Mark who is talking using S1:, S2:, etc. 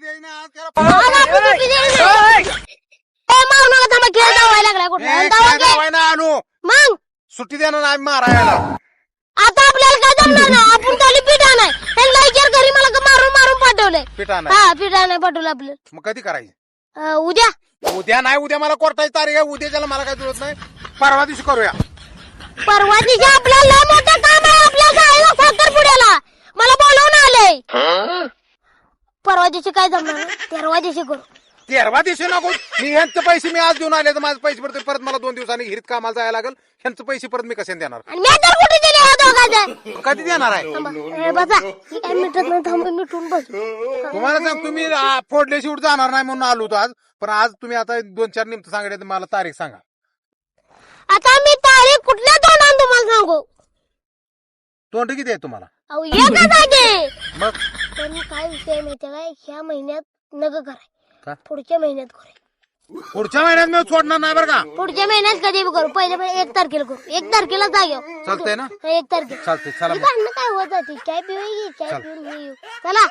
S1: द्यायची आज त्याला ना आणू.
S2: मग?
S1: सुट्टी देणार नाही मारायला.
S2: आता आपल्याला काय जमणार नाही. आपण चालू पिठा नाही त्यांना विचार घरी मला का मारून मारून पाठवलंय.
S1: पिठा नाही
S2: हा पिठा नाही पाठवलं आपलं.
S1: मग कधी करायची?
S2: अं, उद्या.
S1: उद्या नाही उद्या मला कोर्टाची तारीख आहे. उद्याच्याला मला काय जुळत नाही. परवा दिवशी करूया.
S2: परवा दिवशी आपल्याला लय मोठं काम आहे आपल्या जायला साखरपुड्याला मला बोलवून आलंय परवा दिवशी काय जमणार. तेरवा दिवशी करू.
S1: तेरवा दिवशी नको. मी ह्यांचे पैसे मी आज देऊन आले तर माझे पैसे परत परत मला दोन दिवसांनी हिरीत कामाला जायला लागेल. ह्यांचे पैसे परत मी कसे देणार?
S2: आणि मी तर कुठे दिले ह्या दोघांचं?
S1: कधी देणार आहे?
S2: थांबा. ए, बसा. काय मिटत नाही थांब मिटून बस
S1: तुम्हाला सांग तुम्ही आ, फोडले शेवट जाणार नाही म्हणून आलो होतो आज. पण आज तुम्ही आता दोन चार निमित्त सांगितले तर मला तारीख सांगा.
S2: आता मी तारीख कुठल्या तोंडाने तुम्हाला सांगू?
S1: तोंड किती आहे तुम्हाला?
S2: अहो
S1: मग?
S2: पण काय विषय माहितीये काय ह्या महिन्यात नग
S1: का?
S2: कराय पुढच्या महिन्यात करू
S1: पुढच्या महिन्यात मी सोडणार नाही बरं का?
S2: पुढच्या महिन्यात कधी बी करू. पहिले पहिले एक तारखेला करू. एक तारखेला जागे.
S1: चालतंय ना?
S2: एक तारखेला.
S1: चालतंय चला मग.
S2: भांडणं काय होत होती? चाय पिऊ की? चाय पिऊन हे येऊ. चला.